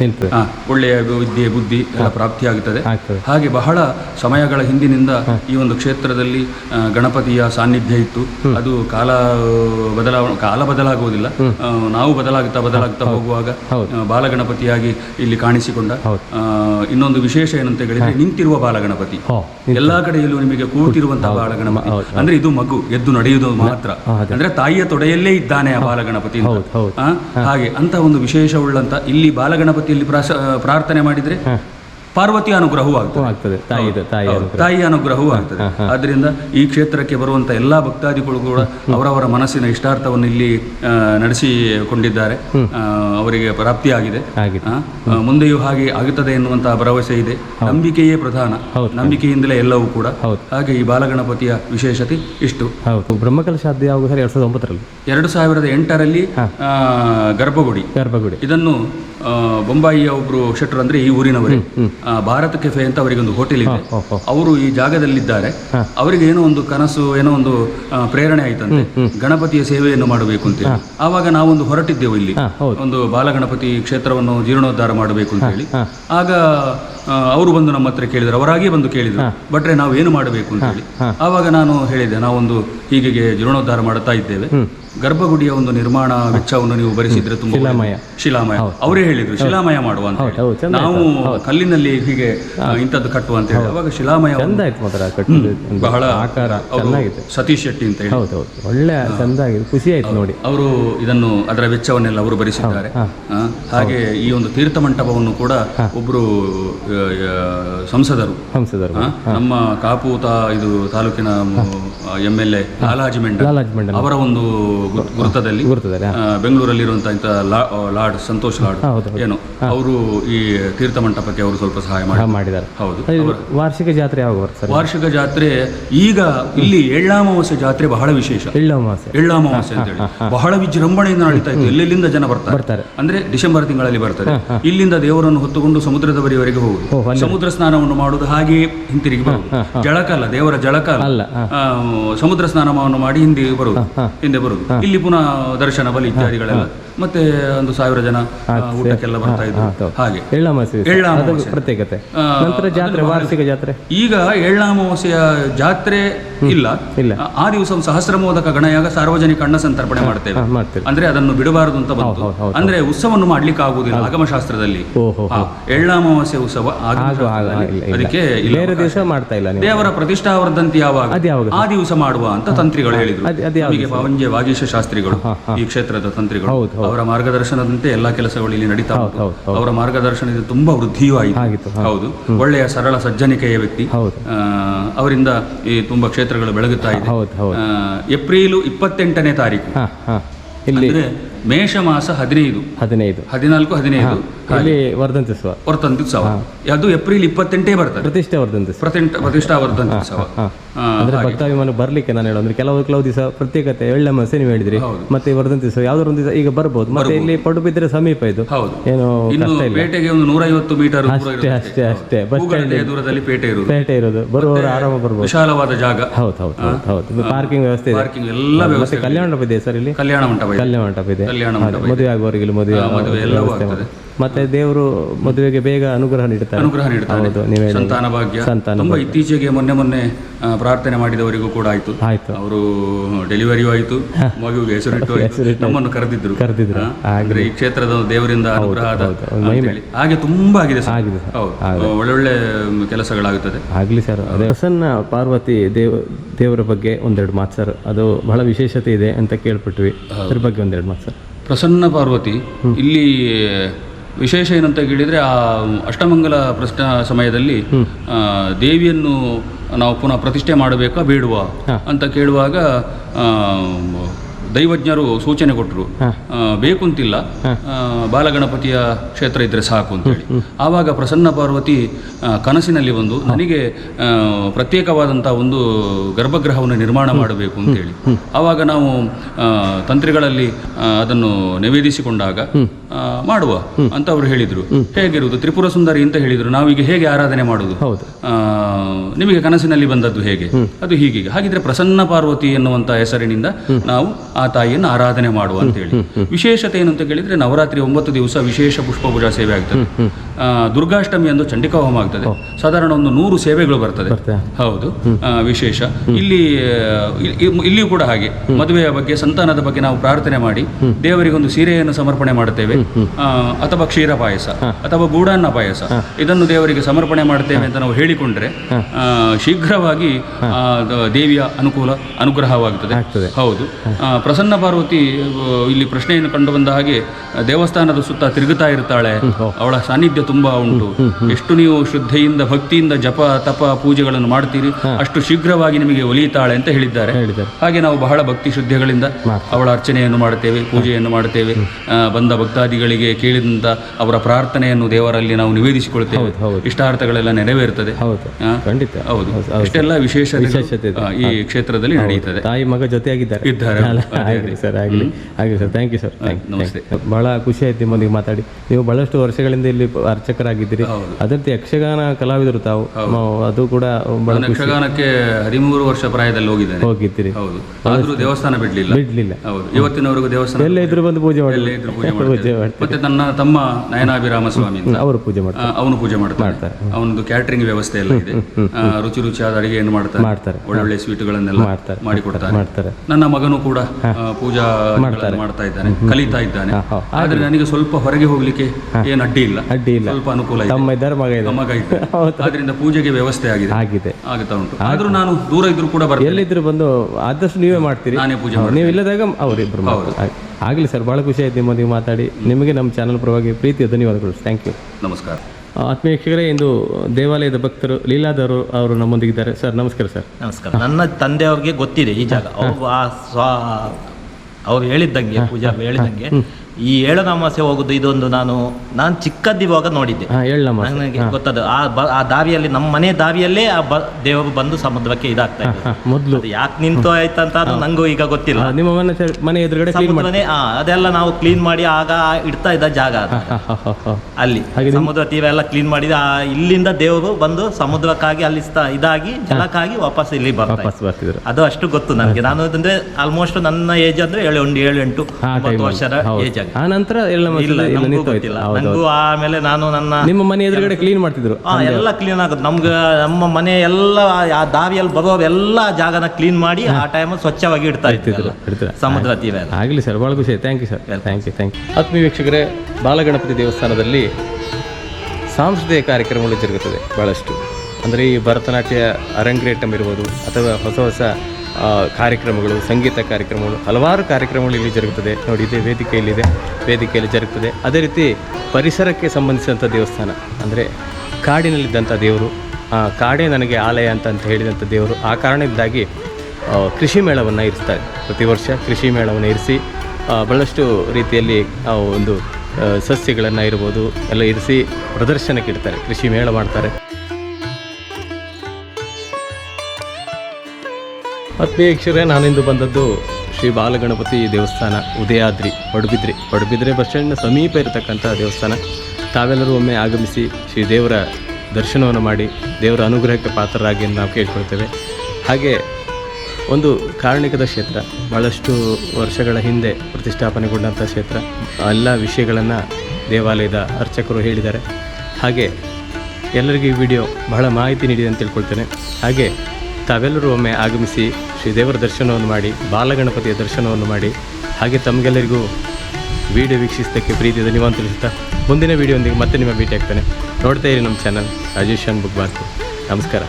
ಒಳ್ಳೆಯ ವಿದ್ಯೆ ಬುದ್ಧಿ ಎಲ್ಲ ಪ್ರಾಪ್ತಿಯಾಗುತ್ತದೆ. ಹಾಗೆ ಬಹಳ ಸಮಯಗಳ ಹಿಂದಿನಿಂದ ಈ ಒಂದು ಕ್ಷೇತ್ರದಲ್ಲಿ ಆ, ಗಣಪತಿಯ ಸಾನ್ನಿಧ್ಯ ಇತ್ತು. ಅದು ಕಾಲ ಬದಲಾವಣೆ ಕಾಲ ಬದಲಾಗುವುದಿಲ್ಲ. ಆ, ನಾವು ಬದಲಾಗುತ್ತಾ ಬದಲಾಗ್ತಾ ಹೋಗುವಾಗ. ಆ, ಬಾಲಗಣಪತಿಯಾಗಿ ಇಲ್ಲಿ ಕಾಣಿಸಿಕೊಂಡ. ಆ, ಇನ್ನೊಂದು ವಿಶೇಷ ಏನಂತ ಹೇಳಿದ್ರೆ ನಿಂತಿರುವ ಬಾಲಗಣಪತಿ. ಎಲ್ಲಾ ಕಡೆಯಲ್ಲೂ ನಿಮಗೆ ಕೂತಿರುವಂತಹ ಬಾಲಗಣಪತಿ. ಅಂದ್ರೆ ಇದು ಮಗು ಎದ್ದು ನಡೆಯುವುದು ಮಾತ್ರ. ಅಂದ್ರೆ ತಾಯಿಯ ತೊಡೆಯಲ್ಲೇ ಇದ್ದಾನೆ ಆ ಬಾಲಗಣಪತಿ. ಹೌದು ಹಾಗೆ ಅಂತ ಒಂದು ವಿಶೇಷವುಳ್ಳಂತ ಇಲ್ಲಿ ಬಾಲಗಣಪತಿಯಲ್ಲಿ ಪ್ರಾಶ- ಪ್ರಾರ್ಥನೆ ಮಾಡಿದ್ರೆ ಪಾರ್ವತಿ ಅನುಗ್ರಹವೂ ಆಗ್ತದೆ. ತಾಯಿ ತಾಯಿ ತಾಯಿಯ ಅನುಗ್ರಹವೂ ಆಗ್ತದೆ. ಆದ್ರಿಂದ ಈ ಕ್ಷೇತ್ರಕ್ಕೆ ಬರುವಂತ ಎಲ್ಲಾ ಭಕ್ತಾದಿಗಳು ಕೂಡ ಅವರವರ ಮನಸ್ಸಿನ ಇಷ್ಟಾರ್ಥವನ್ನು ಇಲ್ಲಿ ನಡೆಸಿ ನಡೆಸಿಕೊಂಡಿದ್ದಾರೆ. ಅವರಿಗೆ ಪ್ರಾಪ್ತಿಯಾಗಿದೆ. ಮುಂದೆಯೂ ಹಾಗೆ ಆಗುತ್ತದೆ ಎನ್ನುವಂತಹ ಭರವಸೆ ಇದೆ. ನಂಬಿಕೆಯೇ ಪ್ರಧಾನ. ನಂಬಿಕೆಯಿಂದಲೇ ಎಲ್ಲವೂ ಕೂಡ. ಹಾಗೆ ಈ ಬಾಲಗಣಪತಿಯ ವಿಶೇಷತೆ ಇಷ್ಟು. ಬ್ರಹ್ಮಕಲಶ ಯಾವಾಗ ಸರ್ ಎರಡ್ ಸಾವಿರದ ಒಂಬತ್ತರಲ್ಲಿ ಎರಡು ಸಾವಿರದ ಎಂಟರಲ್ಲಿ ಗರ್ಭಗುಡಿ. ಗರ್ಭಗುಡಿ. ಇದನ್ನು ಬೊಂಬಾಯಿಯ ಒಬ್ರು ಶೆಟ್ರು ಅಂದ್ರೆ ಈ ಊರಿನವರೇ. ಭಾರತ ಕೆಫೆ ಅಂತ ಅವರಿಗೆ ಒಂದು ಹೋಟೆಲ್ ಇದೆ. ಅವರು ಈ ಜಾಗದಲ್ಲಿದ್ದಾರೆ. ಅವರಿಗೆ ಏನೋ ಒಂದು ಕನಸು ಏನೋ ಒಂದು ಪ್ರೇರಣೆ ಆಯ್ತಂತೆ. ಗಣಪತಿಯ ಸೇವೆಯನ್ನು ಮಾಡಬೇಕು ಅಂತೇಳಿ. ಆವಾಗ ನಾವೊಂದು ಹೊರಟಿದ್ದೆವು ಇಲ್ಲಿ. ಒಂದು ಬಾಲಗಣಪತಿ ಕ್ಷೇತ್ರವನ್ನು ಜೀರ್ಣೋದ್ಧಾರ ಮಾಡಬೇಕು ಅಂತ ಹೇಳಿ ಆಗ ಅವರು ಬಂದು ನಮ್ಮ ಹತ್ರ ಕೇಳಿದ್ರು. ಅವರಾಗಿಯೇ ಬಂದು ಕೇಳಿದ್ರು. ಬಟ್ರೆ ನಾವು ಏನು ಮಾಡಬೇಕು ಅಂತ ಹೇಳಿ ಆವಾಗ ನಾನು ಹೇಳಿದೆ ನಾವೊಂದು ಹೀಗೆ ಜೀರ್ಣೋದ್ಧಾರ ಮಾಡುತ್ತಾ ಇದ್ದೇವೆ. ಗರ್ಭಗುಡಿಯ ಒಂದು ನಿರ್ಮಾಣ ವೆಚ್ಚವನ್ನು ನೀವು ಭರಿಸಿದ್ರೆ ತುಂಬಾ ಶಿಲಾಮಯ. ಶಿಲಾಮಯ. ಅವರೇ ಹೇಳಿದ್ರು ಶಿಲಾಮಯ ಮಾಡುವ ಅಂತ ಹೇಳಿ. ನಾವು ಕಲ್ಲಿನಲ್ಲಿ ಹೀಗೆ ಆ, ಇಂಥದ್ದು ಕಟ್ಟುವ ಅಂತ ಹೇಳಿ ಅವಾಗ ಶಿಲಾಮಯ ಚಂದ ಆಯ್ತು ಮಾತ್ರ ಕಟ್ಟಿದ್ದು. ಬಹಳ ಆಕಾರ ಅವರು ಚೆನ್ನಾಗಿದೆ. ಸತೀಶ್ ಶೆಟ್ಟಿ ಅಂತ ಹೇಳಿ ಹೌದು ಹೌದು. ಒಳ್ಳೆ ಚಂದ ಆಗಿದೆ. ಖುಷಿ ಆಯ್ತು ನೋಡಿ. ಅವರು ಇದನ್ನು ಅದರ ವೆಚ್ಚವನ್ನೆಲ್ಲ ಅವರು ಭರಿಸಿದ್ದಾರೆ. ಆ, ಹಾಗೆ ಈ ಒಂದು ತೀರ್ಥ ಮಂಟಪವನ್ನು ಕೂಡ ಒಬ್ಬರು ಸಂಸದರು. ಸಂಸದರು. ಆ, ನಮ್ಮ ಕಾಪು ತಾ ಇದು ತಾಲೂಕಿನ M L A Lalaji Mendon Lalaji Mendon. ಅವರ ಒಂದು ಗು- ಗುರುತದಲ್ಲಿ. ಬೆಂಗಳೂರಲ್ಲಿ ಆ, ಬೆಂಗಳೂರಲ್ಲಿರುವಂತಹ ಇಂಥ ಲಾ- ಲಾರ್ಡ್ ಸಂತೋಷ್ ಲಾರ್ಡ್ ಏನು ಅವರು ಈ ತೀರ್ಥ ಮಂಟಪಕ್ಕೆ ಅವರು ಸ್ವಲ್ಪ ಸಹಾಯ ಮಾಡಿ ಮಾಡಿದ್ದಾರೆ. ಹೌದು. ವಾರ್ಷಿಕ ಜಾತ್ರೆ ಯಾವಾಗ ವಾರ್ಷಿಕ ಜಾತ್ರೆ ಈಗ ಇಲ್ಲಿ ಎಳ್ಳಾಮಾವಾಸ್ಯ ಜಾತ್ರೆ ಬಹಳ ವಿಶೇಷ. ಎಳ್ಳಾಮಾವಾಸ್ಯ ಅಮಾವಾಸ್ಯೆ. ಅಂತ ಹೇಳಿ ಬಹಳ ವಿಜೃಂಭಣೆಯಿಂದ ನಡೀತಾ ಇತ್ತು. ಎಲ್ಲೆಲ್ಲಿಂದ ಜನ ಬರ್ತಾರೆ? ಬರ್ತಾರೆ. ಅಂದ್ರೆ ಡಿಸೆಂಬರ್ ತಿಂಗಳಲ್ಲಿ ಬರ್ತಾರೆ ಇಲ್ಲಿಂದ ದೇವರನ್ನು ಹೊತ್ತುಕೊಂಡು ಸಮುದ್ರದ ಬರಿವರೆಗೆ ಹೋಗುದು ಸಮುದ್ರ ಸ್ನಾನವನ್ನು ಮಾಡುದು ಹಾಗೆ ಹಿಂತಿರುಗಿ ಬರುವುದು. ಜಳಕ ಅಲ್ಲ ದೇವರ ಜಳಕ ಅಲ್ಲ ಅಲ್ಲ ಸಮುದ್ರ ಸ್ನಾನವನ್ನು ಮಾಡಿ ಹಿಂದೆ ಬರುವುದು. ಹಿಂದೆ ಬರುವುದು. ಇಲ್ಲಿ ಪುನಃ ದರ್ಶನ ಬಲಿ ಇತ್ಯಾದಿಗಳೆಲ್ಲ. ಮತ್ತೆ ಒಂದು ಸಾವಿರ ಜನ ಊಟಕ್ಕೆಲ್ಲ ಬರ್ತಾ ಇದ್ರು. ಹಾಗೆ. ಪ್ರತ್ಯೇಕತೆ. ನಂತರ ಜಾತ್ರೆ ವಾರ್ಷಿಕ ಜಾತ್ರೆ? ಈಗ ಎಳ್ಳಾಮಾವಾಸ್ಯ ಜಾತ್ರೆ ಇಲ್ಲ. ಇಲ್ಲ. ಆ- ದಿವಸ ಒಂದು ಸಹಸ್ರ ಮೋದಕ ಗಣಯಾಗ ಸಾರ್ವಜನಿಕ ಅಣ್ಣ ಸಂತರ್ಪಣೆ ಮಾಡ್ತೇವೆ. ಅಂದ್ರೆ ಅದನ್ನು ಬಿಡಬಾರದು ಅಂತ ಬಂತು. ಅಂದ್ರೆ ಉತ್ಸವವನ್ನು ಮಾಡ್ಲಿಕ್ಕೆ ಆಗುವುದಿಲ್ಲ ಆಗಮಶಾಸ್ತ್ರದಲ್ಲಿ. ಎಳ್ಳಾಮಾವಾಸ್ಯ ಉತ್ಸವ ಅದಕ್ಕೆ ಬೇರೆ. ದಿವಸ ಮಾಡ್ತಾ ಇಲ್ಲ ದೇವರ ಪ್ರತಿಷ್ಠಾವರ್ಧಂತಿ ಯಾವಾಗ? ಯಾವಾಗ? ಆ ದಿವಸ ಮಾಡುವ ಅಂತ ತಂತ್ರಿಗಳು ಹೇಳಿದ್ರು. ನಮಗೆ ವಾಗೀಶ ಶಾಸ್ತ್ರಿಗಳು ಈ ಕ್ಷೇತ್ರದ ತಂತ್ರಿಗಳು. ಅವರ ಮಾರ್ಗದರ್ಶನದಂತೆ ಎಲ್ಲಾ ಕೆಲಸಗಳು ಇಲ್ಲಿ ನಡೀತಾ ಉಂಟು. ಅವರ ಮಾರ್ಗದರ್ಶನದಿಂದ ತುಂಬಾ ವೃದ್ಧಿಯೂ ಆಯಿತು ಹೌದು. ಒಳ್ಳೆಯ ಸರಳ ಸಜ್ಜನಿಕೆಯ ವ್ಯಕ್ತಿ. ಅವರಿಂದ ಈ ತುಂಬಾ ಕ್ಷೇತ್ರಗಳು ಬೆಳಗುತ್ತಾ ಇದೆ. ಏಪ್ರಿಲ್ ಇಪ್ಪತ್ತೆಂಟನೇ ತಾರೀಕು. ಇಲ್ಲಿ ಮೇಷ ಮಾಸ ಹದಿನೈದು. ಹದಿನೈದು. ಹದಿನಾಲ್ಕು ಹದಿನೈದು. ಹೊರತಂತಿ ಉತ್ಸವ ಅದು ಏಪ್ರಿಲ್ ಇಪ್ಪತ್ತೆಂಟೇ ಬರ್ತದೆ. ಪ್ರತಿಷ್ಠೆ ವರ್ಧಂತಿಸುವ ಪ್ರತಿಷ್ಠ ಪ್ರತಿಷ್ಠಾ ವರ್ಧಂತಿ ಉತ್ಸವ ಆ, ಅಂದ್ರೆ. ಭಕ್ತಾಭಿಮಾನ ಬರ್ಲಿಕ್ಕೆ ನಾನು ಹೇಳೋ ಅಂದ್ರೆ ಕೆಲವು ಕೆಲವು ದಿವಸ ಪ್ರತ್ಯೇಕತೆ ಎಳ್ಳ ಅಮಾವಾಸ್ಯೆ ನೀವು ಹೇಳಿದ್ರಿ. ಮತ್ತೆ ಮತ್ತೆ ದಿವಸ ಯಾವ್ದಾದ್ರು ಒಂದು ದಿವಸ ಈಗ ಬರ್ಬೋದು. ಮತ್ತೆ ಇಲ್ಲಿ ಪಡುಬಿದ್ರೆ ಸಮೀಪ ಇದು. ಏನು ಪೇಟೆಗೆ ಒಂದು ನೂರೈವತ್ತು ಮೀಟರ್ ಅಷ್ಟೇ. ಅಷ್ಟೇ ಅಷ್ಟೇ. ಬಸ್ ಸ್ಟ್ಯಾಂಡ್ ದೂರದಲ್ಲಿ ಪೇಟೆ ಇರೋದು ಪೇಟೆ ಇರೋದು ಬರುವವರು ಆರಾಮ ಬರ್ಬೋದು. ವಿಶಾಲವಾದ ಜಾಗ. ಹೌದು ಹೌದು ಹೌದು ಹೌದು. ಪಾರ್ಕಿಂಗ್ ವ್ಯವಸ್ಥೆ ಇದೆ. ಪಾರ್ಕಿಂಗ್ ಎಲ್ಲ ವ್ಯವಸ್ಥೆ ಕಲ್ಯಾಣ ಮಂಟಪ ಇದೆ. ಸರ್ ಇಲ್ಲಿ? ಕಲ್ಯಾಣ ಮಂಟಪ ಕಲ್ಯಾಣ ಮಂಟಪ ಇದೆ. ಕಲ್ಯಾಣ ಮಂಟಪ. ಮದುವೆ ಆಗುವವರಿಗೆ ಮದುವೆ ಎಲ್ಲ ವ್ಯವಸ್ಥೆ ಮಾಡಿ. ಮತ್ತೆ ದೇವರು ಮದುವೆಗೆ ಬೇಗ ಅನುಗ್ರಹ ನೀಡುತ್ತಾರೆ. ಅನುಗ್ರಹ ನೀಡುತ್ತಾರೆ. ಹೌದು ನೀವು ಹೇಳಿ ಸಂತಾನ ಭಾಗ್ಯ. ಸಂತಾನ ತುಂಬಾ ಇತ್ತೀಚೆಗೆ ಮೊನ್ನೆ ಮೊನ್ನೆ ಆ, ಪ್ರಾರ್ಥನೆ ಮಾಡಿದವರಿಗೂ ಕೂಡ ಆಯ್ತು. ಆಯ್ತು. ಅವರು ಡೆಲಿವರಿಯೂ ಆಯ್ತು ಮಗುವಿಗೆ ಹೆಸರಿಟ್ಟು ಆಯ್ತು. ನಮ್ಮನ್ನು ಕರೆದಿದ್ರು. ಕರೆದಿದ್ರು. ಅಂದ್ರೆ ಈ ಕ್ಷೇತ್ರದ ದೇವರಿಂದ ಅನುಗ್ರಹ ಆದ ಹೌದು. ಹಾಗೆ ತುಂಬಾ ಆಗಿದೆ ಸರ್. ಆಗಿದೆ ಸರ್. ಹೌದು. ಒಳ್ಳೊಳ್ಳೆ ಕೆಲಸಗಳಾಗುತ್ತದೆ. ಆಗ್ಲಿ ಸರ್. ಅದೇ ಪ್ರಸನ್ನ ಪಾರ್ವತಿ ದೇವ ದೇವರ ಬಗ್ಗೆ ಒಂದೆರಡು ಮಾತು ಸರ್. ಅದು ಬಹಳ ವಿಶೇಷತೆ ಇದೆ ಅಂತ ಕೇಳ್ಪಟ್ವಿ. ಅದ್ರ ಬಗ್ಗೆ ಒಂದೆರಡು ಮಾತು ಸರ್. ಪ್ರಸನ್ನ ಪಾರ್ವತಿ ಇಲ್ಲಿ ವಿಶೇಷ ಏನಂತ ಕೇಳಿದರೆ ಆ ಅಷ್ಟಮಂಗಲ ಪ್ರಶ್ನ ಸಮಯದಲ್ಲಿ ಆ, ದೇವಿಯನ್ನು ನಾವು ಪುನಃ ಪ್ರತಿಷ್ಠೆ ಮಾಡಬೇಕಾ ಬೇಡುವ ಅಂತ ಕೇಳುವಾಗ ಆ, ದೈವಜ್ಞರು ಸೂಚನೆ ಕೊಟ್ಟರು ಬೇಕು ಅಂತಿಲ್ಲ ಬಾಲಗಣಪತಿಯ ಕ್ಷೇತ್ರ ಇದ್ರೆ ಸಾಕು ಅಂತೇಳಿ ಆವಾಗ ಪ್ರಸನ್ನ ಪಾರ್ವತಿ ಕನಸಿನಲ್ಲಿ ಬಂದು ನನಗೆ ಪ್ರತ್ಯೇಕವಾದಂಥ ಒಂದು ಗರ್ಭಗೃಹವನ್ನು ನಿರ್ಮಾಣ ಮಾಡಬೇಕು ಅಂತೇಳಿ ಆವಾಗ ನಾವು ತಂತ್ರಿಗಳಲ್ಲಿ ಅದನ್ನು ನಿವೇದಿಸಿಕೊಂಡಾಗ ಮಾಡುವ ಅಂತ ಅವರು ಹೇಳಿದರು. ಹೇಗಿರುವುದು? ತ್ರಿಪುರ ಸುಂದರಿ ಅಂತ ಹೇಳಿದರು. ನಾವೀಗ ಹೇಗೆ ಆರಾಧನೆ ಮಾಡುದು? ನಿಮಗೆ ಕನಸಿನಲ್ಲಿ ಬಂದದ್ದು ಹೇಗೆ? ಅದು ಹೀಗೀಗೆ. ಹಾಗಿದ್ರೆ ಪ್ರಸನ್ನ ಪಾರ್ವತಿ ಎನ್ನುವಂತಹ ಹೆಸರಿನಿಂದ ನಾವು ಆ ತಾಯಿಯನ್ನು ಆರಾಧನೆ ಮಾಡುವ ಅಂತ ಹೇಳಿ. ವಿಶೇಷತೆ ಏನು ಅಂತ ಕೇಳಿದ್ರೆ ನವರಾತ್ರಿ ಒಂಬತ್ತು ದಿವಸ ವಿಶೇಷ ಪುಷ್ಪ ಪೂಜಾ ಸೇವೆ ಆಗ್ತದೆ. ದುರ್ಗಾಷ್ಟಮಿ ಎಂದು ಚಂಡಿಕಾ ಹೋಮ ಆಗ್ತದೆ. ಸಾಧಾರಣ ಒಂದು ನೂರು ಸೇವೆಗಳು ಬರ್ತದೆ. ಹೌದು. ವಿಶೇಷ. ಇಲ್ಲಿ ಇಲ್ಲಿಯೂ ಕೂಡ ಹಾಗೆ. ಮದುವೆಯ ಬಗ್ಗೆ ಸಂತಾನದ ಬಗ್ಗೆ ನಾವು ಪ್ರಾರ್ಥನೆ ಮಾಡಿ ದೇವರಿಗೊಂದು ಸೀರೆಯನ್ನು ಸಮರ್ಪಣೆ ಮಾಡುತ್ತೇವೆ. ಅಥವಾ ಕ್ಷೀರ ಪಾಯಸ ಅಥವಾ ಗೂಡಾನ್ನ ಪಾಯಸ ಇದನ್ನು ದೇವರಿಗೆ ಸಮರ್ಪಣೆ ಮಾಡ್ತೇವೆ ಅಂತ ನಾವು ಹೇಳಿಕೊಂಡ್ರೆ ಆ, ಶೀಘ್ರವಾಗಿ ದೇವಿಯ ಅನುಕೂಲ ಅನುಗ್ರಹವಾಗುತ್ತದೆ ಹೌದು. ಪ್ರಸನ್ನ ಪಾರ್ವತಿ ಇಲ್ಲಿ ಪ್ರಶ್ನೆಯನ್ನು ಕಂಡು ಬಂದ ಹಾಗೆ ದೇವಸ್ಥಾನದ ಸುತ್ತ ತಿರುಗುತ್ತಾ ಇರ್ತಾಳೆ. ಅವಳ ಸಾನ್ನಿಧ್ಯ ತುಂಬಾ ಉಂಟು. ಎಷ್ಟು ನೀವು ಶ್ರದ್ಧೆಯಿಂದ ಭಕ್ತಿಯಿಂದ ಜಪ ತಪ ಪೂಜೆಗಳನ್ನು ಮಾಡ್ತೀರಿ ಅಷ್ಟು ಶೀಘ್ರವಾಗಿ ನಿಮಗೆ ಒಲಿಯುತ್ತಾಳೆ ಅಂತ ಹೇಳಿದ್ದಾರೆ. ಹಾಗೆ ನಾವು ಬಹಳ ಭಕ್ತಿ ಶ್ರದ್ಧೆಗಳಿಂದ ಅವಳ ಅರ್ಚನೆಯನ್ನು ಮಾಡುತ್ತೇವೆ ಪೂಜೆಯನ್ನು ಮಾಡುತ್ತೇವೆ. ಬಂದ ಬಂದ ಭಕ್ತಾದಿಗಳಿಗೆ ಕೇಳಿದಂತ ಅವರ ಪ್ರಾರ್ಥನೆಯನ್ನು ದೇವರಲ್ಲಿ ನಾವು ನಿವೇದಿಸಿಕೊಳ್ತೇವೆ. ಹೌದು. ಇಷ್ಟಾರ್ಥಗಳೆಲ್ಲ ನೆರವೇರುತ್ತದೆ ಖಂಡಿತ. ಹೌದು. ಇಷ್ಟೆಲ್ಲ ವಿಶೇಷ ವಿಶೇಷತೆ ಈ ಕ್ಷೇತ್ರದಲ್ಲಿ ನಡೆಯುತ್ತದೆ. ತಾಯಿ ಮಗ ಜೊತೆಯಾಗಿದ್ದಾರೆ. ಇದ್ದಾರೆ. ಸರ್ ಆಗಲಿ. ಆಗಲಿ ಸರ್. ಥ್ಯಾಂಕ್ ಯು ಸರ್ ನಮಸ್ತೆ. ಬಹಳ ಖುಷಿ ಆಯ್ತು ನಿಮ್ಮೊಂದಿಗೆ ಮಾತಾಡಿ. ನೀವು ಬಹಳಷ್ಟು ವರ್ಷಗಳಿಂದ ಇಲ್ಲಿ ಅರ್ಚಕರಾಗಿದ್ದೀರಿ. ಅದರಂತೆ ಅದಂತೆ ಯಕ್ಷಗಾನ ಕಲಾವಿದರು ತಾವು. ಅದು ಕೂಡ ಯಕ್ಷಗಾನಕ್ಕೆ ಹದಿಮೂರು ವರ್ಷ ಪ್ರಾಯದಲ್ಲಿ ಹೋಗಿದ್ದಾರೆ ಹೋಗಿದ್ದೀರಿ. ಹೌದು. ಆದ್ರೂ ದೇವಸ್ಥಾನ ಬಿಡ್ಲಿಲ್ಲ. ಬಿಡ್ಲಿಲ್ಲ. ಹೌದು. ಇವತ್ತಿನವರೆಗೂ ದೇವಸ್ಥಾನ ಎಲ್ಲ ಇದ್ರು ಬಂದು ಪೂಜೆ ಮಾಡಿ ಪೂಜೆ ಮತ್ತೆ ತನ್ನ ತಮ್ಮ ನಯನಾಭಿರಾಮ ಸ್ವಾಮಿ ಅವರು ಪೂಜೆ ಮಾಡ್ತಾರೆ. ಅವನು ಪೂಜೆ ಮಾಡ್ತಾರೆ. ಅವನದು ಕ್ಯಾಟರಿಂಗ್ ವ್ಯವಸ್ಥೆ ಎಲ್ಲ ಇದೆ. ರುಚಿ ರುಚಿಯಾದ ಅಡಿಗೆಯನ್ನು ಮಾಡ್ತಾರೆ? ಮಾಡ್ತಾರೆ. ಒಳ್ಳೊಳ್ಳೆ ಸ್ವೀಟ್ಗಳನ್ನೆಲ್ಲ ಮಾಡ್ತಾರೆ. ಮಾಡಿಕೊಡ್ತಾರೆ. ಮಾಡ್ತಾರೆ. ನನ್ನ ಮಗನು ಕೂಡ ಪೂಜಾ ಮಾಡ್ತಾ ಇದ್ದಾನೆ ಕಲಿತಾ ಇದ್ದಾನೆ. ಆದ್ರೆ ನನಗೆ ಸ್ವಲ್ಪ ಹೊರಗೆ ಹೋಗ್ಲಿಕ್ಕೆ ಏನು ಅಡ್ಡಿ ಇಲ್ಲ. ಅಡ್ಡಿ ಇಲ್ಲ. ಸ್ವಲ್ಪ ಅನುಕೂಲ ಇದೆ. ಮಗ ಇದೆ ಆದ್ರಿಂದ ಪೂಜೆಗೆ ವ್ಯವಸ್ಥೆ ಆಗಿದೆ. ಆಗಿದೆ. ಆಗುತ್ತಾ ಉಂಟು. ಆದ್ರೂ ನಾನು ದೂರ ಇದ್ರು ಕೂಡ ಬರ್ತೇನೆ. ಎಲ್ಲಿದ್ರು ಬಂದು ಆದಷ್ಟು ನೀವೇ ಮಾಡ್ತೀರಿ. ನಾನೇ ಪೂಜೆ ನೀವು ಇಲ್ಲದಾಗ ಅವರಿಬ್ಬರು ಮಾಡ್ತಾರೆ. ಆಗಲಿ ಸರ್ ಭಾಳ ಖುಷಿ ಆಯ್ತು ನಿಮ್ಮೊಂದಿಗೆ ಮಾತಾಡಿ. ನಿಮಗೆ ನಮ್ಮ ಚಾನಲ್ ಪರವಾಗಿ ಪ್ರೀತಿಯ ಧನ್ಯವಾದಗಳು ಥ್ಯಾಂಕ್ ಯು ನಮಸ್ಕಾರ. ಆತ್ಮೀಯ ವೀಕ್ಷಕರೇ ಇಂದು ದೇವಾಲಯದ ಭಕ್ತರು ಲೀಲಾದವರು ಅವರು ನಮ್ಮೊಂದಿಗಿದ್ದಾರೆ. ಸರ್ ನಮಸ್ಕಾರ ಸರ್. ನಮಸ್ಕಾರ. ನನ್ನ ತಂದೆಯವ್ರಿಗೆ ಗೊತ್ತಿದೆ ಈ ಜಾಗ. ಅವರು ಆ ಸ್ವಾ ಅವ್ರು ಹೇಳಿದ್ದಂಗೆ ಪೂಜಾ ಹೇಳಿದಂಗೆ ಈ ಏಳು ಅಮಾವಾಸ್ಯೆ ಹೋಗುದು ಇದೊಂದು ನಾನು ನಾನು ಚಿಕ್ಕದ್ದಿವಾಗ ನೋಡಿದ್ದೆ. ನನಗೆ ಗೊತ್ತದು ಆ ಬ- ಆ ದಾವಿಯಲ್ಲಿ ನಮ್ಮ ಮನೆ ದಾವಿಯಲ್ಲೇ ಆ ಬ ದೇವರು ಬಂದು ಸಮುದ್ರಕ್ಕೆ ಇದಾಗ್ತಾ ಇತ್ತು ಮೊದಲು. ಅದು ಯಾಕೆ ನಿಂತು ಆಯ್ತಂತ ಅದು ನಂಗೂ ಈಗ ಗೊತ್ತಿಲ್ಲ. ನಿಮ್ಮ ಮನೆ ಮನೆ ಎದುರುಗಡೆ ಕ್ಲೀನ್ ಮಾಡಿ. ಸಮುದ್ರನೇ ಆ, ಅದೆಲ್ಲ ನಾವು ಕ್ಲೀನ್ ಮಾಡಿ ಆಗ ಇಡ್ತಾ ಇದ್ದ ಜಾಗ ಅದು. ಅಲ್ಲಿ ಸಮುದ್ರ ತೀರ ಎಲ್ಲ ಕ್ಲೀನ್ ಮಾಡಿದ ಆ ಇಲ್ಲಿಂದ ದೇವರು ಬಂದು ಸಮುದ್ರಕ್ಕಾಗಿ ಅಲ್ಲಿ ಸ್ಥ- ಇದಾಗಿ ಜಲಕ್ಕಾಗಿ ವಾಪಸ್ ಇಲ್ಲಿ ಬರ್ತಾರೆ ವಾಪಸ್ ಬರ್ತಿದ್ರು. ಅದು ಅಷ್ಟು ಗೊತ್ತು ನನಗೆ. ನಾನು ಅಂದ್ರೆ ಆಲ್ಮೋಸ್ಟ್ ನನ್ನ ಏಜ್ ಅಂದ್ರೆ ಏಳು ಒಂದು ಏಳು ಎಂಟು ಆ ಒಂಬತ್ತು ವರ್ಷದ ಏಜ್ ಆ ನಂತರ ಎಲ್ಲ ಇಲ್ಲ ನಮಗೂ ಗೊತ್ತಿಲ್ಲ. ಆಮೇಲೆ ನಾನು ನನ್ನ ನಿಮ್ಮ ಮನೆ ಎದುರುಗಡೆ ಕ್ಲೀನ್ ಮಾಡ್ತಿದ್ರು ಆ, ಎಲ್ಲ ಕ್ಲೀನ್ ಆಗುತ್ತೆ ನಮ್ಗೆ ನಮ್ಮ ಮನೆ ಎಲ್ಲ ಆ ದಾರಿಯಲ್ಲಿ ಎಲ್ಲ ಜಾಗನ ಕ್ಲೀನ್ ಮಾಡಿ ಆ ಟೈಮಲ್ಲಿ ಸ್ವಚ್ಛವಾಗಿ ಇಡ್ತಾ ಇರ್ತಿದ್ರು ಇಡ್ತೀರಾ? ಸಮುದ್ರ ತೀರ ಎಲ್ಲ. ಆಗಲಿ ಸರ್ ಭಾಳ ಖುಷಿ. Thank you sir thank you thank you ಆತ್ಮೀಯ ವೀಕ್ಷಕರೇ ಬಾಲಗಣಪತಿ ದೇವಸ್ಥಾನದಲ್ಲಿ ಸಾಂಸ್ಕೃತಿಕ ಕಾರ್ಯಕ್ರಮಗಳು ಜರುಗುತ್ತದೆ ಭಾಳಷ್ಟು ಅಂದರೆ ಈ ಭರತನಾಟ್ಯ ಅರಂಗೇಟಂ ಇರ್ಬೋದು ಅಥವಾ ಹೊಸ ಹೊಸ ಕಾರ್ಯಕ್ರಮಗಳು, ಸಂಗೀತ ಕಾರ್ಯಕ್ರಮಗಳು, ಹಲವಾರು ಕಾರ್ಯಕ್ರಮಗಳು ಇಲ್ಲಿ ಜರುಗುತ್ತದೆ. ನೋಡಿ, ಇದೇ ವೇದಿಕೆಯಲ್ಲಿದೆ. ವೇದಿಕೆಯಲ್ಲಿ ಜರುಗುತ್ತದೆ. ಅದೇ ರೀತಿ ಪರಿಸರಕ್ಕೆ ಸಂಬಂಧಿಸಿದಂಥ ದೇವಸ್ಥಾನ, ಅಂದರೆ ಕಾಡಿನಲ್ಲಿದ್ದಂಥ ದೇವರು ಕಾಡೇ ನನಗೆ ಆಲಯ ಅಂತ ಅಂತ ಹೇಳಿದಂಥ ದೇವರು, ಆ ಕಾರಣದಿಂದಾಗಿ ಕೃಷಿ ಮೇಳವನ್ನು ಇರಿಸ್ತಾರೆ. ಪ್ರತಿ ವರ್ಷ ಕೃಷಿ ಮೇಳವನ್ನು ಇರಿಸಿ ಬಹಳಷ್ಟು ರೀತಿಯಲ್ಲಿ ಒಂದು ಸಸ್ಯಗಳನ್ನು ಇರ್ಬೋದು, ಎಲ್ಲ ಇರಿಸಿ ಪ್ರದರ್ಶನಕ್ಕೆ ಇಡ್ತಾರೆ. ಕೃಷಿ ಮೇಳ ಮಾಡ್ತಾರೆ. ಆತ್ಮೀಯ ನಾನು ನಾನಿಂದು ಬಂದದ್ದು ಶ್ರೀ ಬಾಲಗಣಪತಿ ದೇವಸ್ಥಾನ, ಉದಯಾದ್ರಿ, ಪಡುಬಿದ್ರಿ. ಪಡುಬಿದ್ರೆ ಬಸ್ ಸ್ಟ್ಯಾಂಡ್ನ ಸಮೀಪ ಇರತಕ್ಕಂಥ ದೇವಸ್ಥಾನ. ತಾವೆಲ್ಲರೂ ಒಮ್ಮೆ ಆಗಮಿಸಿ ಶ್ರೀ ದೇವರ ದರ್ಶನವನ್ನು ಮಾಡಿ, ದೇವರ ಅನುಗ್ರಹಕ್ಕೆ ಪಾತ್ರರಾಗಿ ನಾವು ಕೇಳ್ಕೊಳ್ತೇವೆ. ಹಾಗೆ ಒಂದು ಕಾರಣಿಕದ ಕ್ಷೇತ್ರ ಭಾಳಷ್ಟು ವರ್ಷಗಳ ಹಿಂದೆ ಪ್ರತಿಷ್ಠಾಪನೆಗೊಂಡಂಥ ಕ್ಷೇತ್ರ. ಎಲ್ಲ ವಿಷಯಗಳನ್ನು ದೇವಾಲಯದ ಅರ್ಚಕರು ಹೇಳಿದ್ದಾರೆ. ಹಾಗೆ ಎಲ್ಲರಿಗೂ ಈ ವಿಡಿಯೋ ಬಹಳ ಮಾಹಿತಿ ನೀಡಿದೆ ಅಂತ ತಿಳ್ಕೊಳ್ತೇನೆ. ಹಾಗೆ ತಾವೆಲ್ಲರೂ ಒಮ್ಮೆ ಆಗಮಿಸಿ ಶ್ರೀ ದೇವರ ದರ್ಶನವನ್ನು ಮಾಡಿ, ಬಾಲಗಣಪತಿಯ ದರ್ಶನವನ್ನು ಮಾಡಿ, ಹಾಗೆ ತಮಗೆಲ್ಲರಿಗೂ ವಿಡಿಯೋ ವೀಕ್ಷಿಸಿದ್ದಕ್ಕೆ ಪ್ರೀತಿ ಧನ್ಯವಾದ ತಿಳಿಸುತ್ತಾ ಮುಂದಿನ ವಿಡಿಯೋಂದಿಗೆ ಮತ್ತೆ ನಿಮ್ಮ ಭೇಟಿ ಆಗ್ತಾನೆ ನೋಡ್ತಾ ಇರಿ ನಮ್ಮ ಚಾನಲ್ ರಾಜೇಶ್ ಬುಕ್ ನಮಸ್ಕಾರ.